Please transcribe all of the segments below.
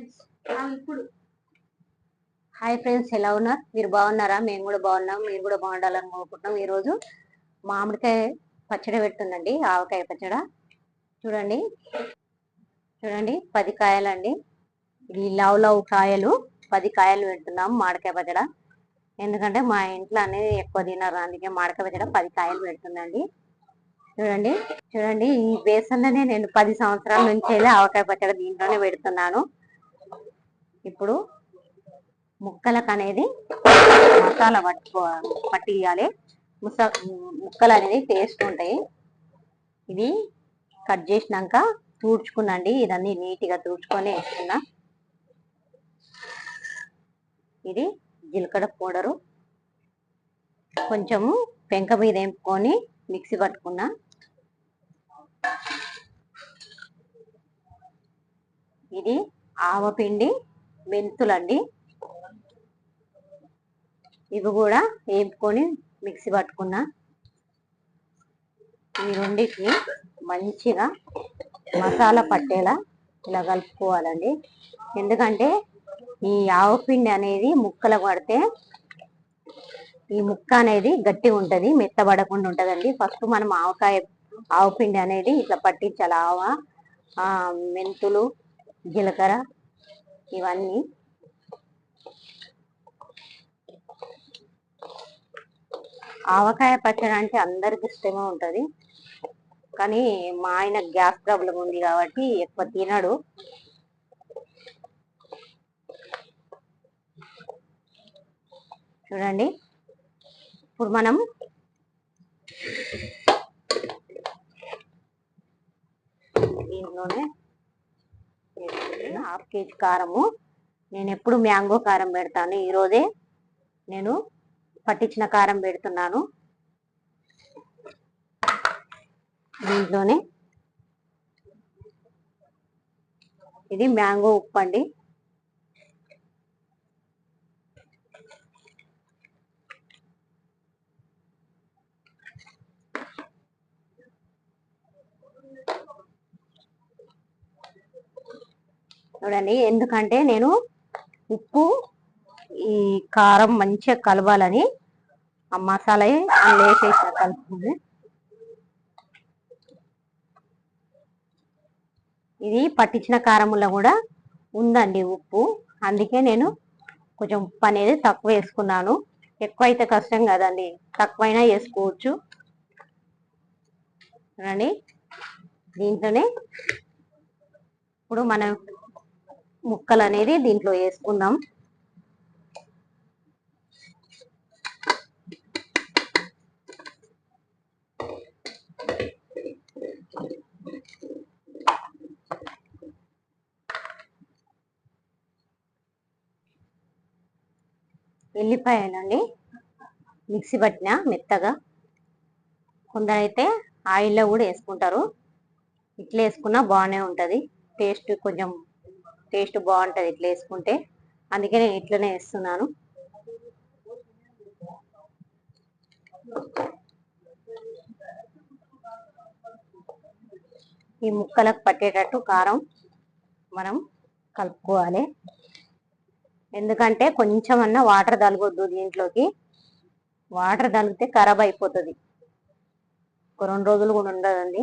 ఇప్పుడు. Hi friends ఎలా ఉన్నారు? మీరు బాగున్నారా? మేము కూడా బాగున్నాం. మీరు కూడా బాగుండాలని కోరుకుంటున్నాం. ఈరోజు మామిడికాయ పచ్చడి పెడుతుందండి ఆవకాయ పచ్చడ. చూడండి. చూడండి పది కాయలు అండి ఈ లవ్ లవ్ కాయలు. పది కాయలు పెడుతున్నాం మామిడికాయ పచ్చడ. ఎందుకంటే మా ఇంట్లో అనేది ఎక్కువ తినరు. అందుకే మామిడికాయ పచ్చడ పది కాయలు పెడుతుందండి. చూడండి. చూడండి ఈ బేసన్లోనే నేను పది సంవత్సరాల నుంచి వెళ్ళి ఆవకాయ పచ్చడి దీంట్లోనే పెడుతున్నాను. ఇప్పుడు ముక్కలకు అనేది మసాలా పట్టుకో పట్టియాలి ముస ముక్కలు అనేది టేస్ట్ ఉంటాయి. ఇది కట్ చేసినాక తూడ్చుకున్నాండి ఇదన్నీ నీట్గా తూడ్చుకొని వేసుకున్నా. ఇది జీలకర్ర పౌడరు. కొంచెము పెంక మీద వేపుకొని మిక్సీ పట్టుకున్నా. ఇది ఆవపిండి మెంతులండి. ఇవి కూడా వేపుకొని మిక్సీ పట్టుకున్నా. ఈ రెండింటిని మంచిగా మసాలా పట్టేలా ఇలా కలుపుకోవాలండి. ఎందుకంటే ఈ ఆవపిండి అనేది ముక్కలు పడితే ఈ ముక్క అనేది గట్టిగా ఉంటుంది మెత్తబడకుండా ఉంటుందండి. ఫస్ట్ మనం ఆవకాయ ఆవపిండి అనేది ఇట్లా పట్టించాలి. ఆవ మెంతులు జీలకర్ర ఇవన్నీ. ఆవకాయ పచ్చడి అంటే అందరికి ఇష్టమే ఉంటది. కానీ మా ఆయన గ్యాస్ ప్రాబ్లం ఉంది కాబట్టి ఎక్కువ తినడు. చూడండి. ఇప్పుడు మనం దీంట్లోనే హాఫ్ కేజీ కారము. నేను ఎప్పుడు మ్యాంగో కారం పెడతాను. ఈరోజే నేను పట్టించిన కారం పెడుతున్నాను. దీంట్లోనే ఇది మ్యాంగో ఉప్పు అండి చూడండి. ఎందుకంటే నేను ఉప్పు ఈ కారం మంచిగా కలవాలని ఆ మసాలా అందులో వేసేసిన కలుపుకుంది ఇది పట్టించిన కారంలో కూడా ఉందండి ఉప్పు. అందుకే నేను కొంచెం ఉప్పు అనేది తక్కువ వేసుకున్నాను. ఎక్కువ అయితే కష్టం కదండి. తక్కువైనా వేసుకోవచ్చు. చూడండి. దీంట్లోనే ఇప్పుడు మనం ముక్కలు అనేది దీంట్లో వేసుకుందాం. ఎల్లిపాయలండి. మిక్సీ పట్టిన మెత్తగా. కొందరైతే ఆయిల్లో కూడా వేసుకుంటారు. ఇట్లా వేసుకున్నా బాగానే ఉంటుంది. టేస్ట్ కొంచెం టేస్ట్ బాగుంటుంది ఇట్లా వేసుకుంటే. అందుకే నేను ఇట్లనే వేస్తున్నాను. ఈ ముక్కలకు పట్టేటట్టు కారం మనం కలుపుకోవాలి. ఎందుకంటే కొంచెం అన్నా వాటర్ తలగొద్దు దీంట్లోకి. వాటర్ తలిగితే ఖరాబ్ అయిపోతుంది. ఒక రెండు రోజులు కూడా ఉండదండి.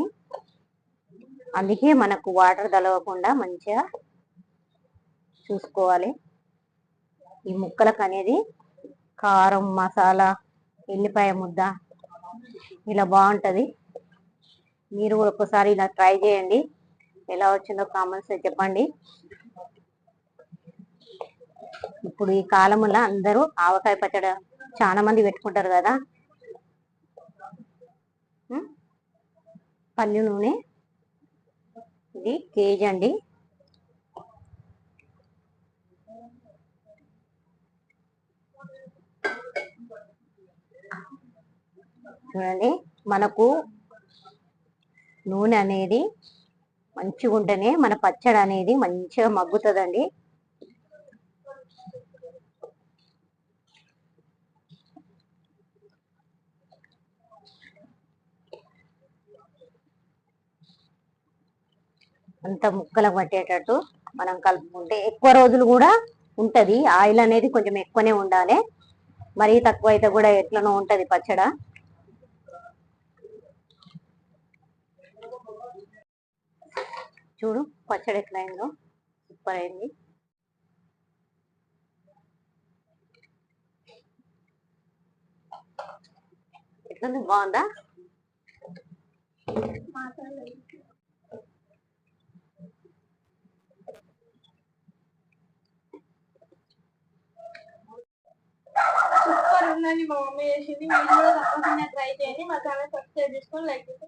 అందుకే మనకు వాటర్ తలవకుండా మంచిగా చూసుకోవాలి. ఈ ముక్కలకు అనేది కారం మసాలా ఎల్లిపాయ ముద్ద ఇలా బాగుంటుంది. మీరు కూడా ఒకసారి ఇలా ట్రై చేయండి. ఎలా వచ్చిందో కామెంట్స్ చెప్పండి. ఇప్పుడు ఈ కాలంలో అందరూ ఆవకాయ పచ్చడి చాలా మంది పెట్టుకుంటారు కదా. పల్లి నూనె ఇది కేజీ అండి. చూడండి. మనకు నూనె అనేది మంచిగా ఉంటేనే మన పచ్చడి అనేది మంచిగా మగ్గుతుందండి. అంత ముక్కలకు పట్టేటట్టు మనం కలుపుకుంటే ఎక్కువ రోజులు కూడా ఉంటది. ఆయిల్ అనేది కొంచెం ఎక్కువనే ఉండాలి. మరీ తక్కువ అయితే కూడా ఎట్లనో ఉంటది పచ్చడ. చూడు పచ్చడి ఎట్లా అయిందో సూపర్ అయింది. ఎట్లుంది? బాగుందా? సూపర్ ఉందని మా మమ్మీ చేసింది. మీరు కూడా తప్పకుండా ట్రై చేయండి. మా ఛానల్ సబ్స్క్రైబ్ చేసుకొని లైక్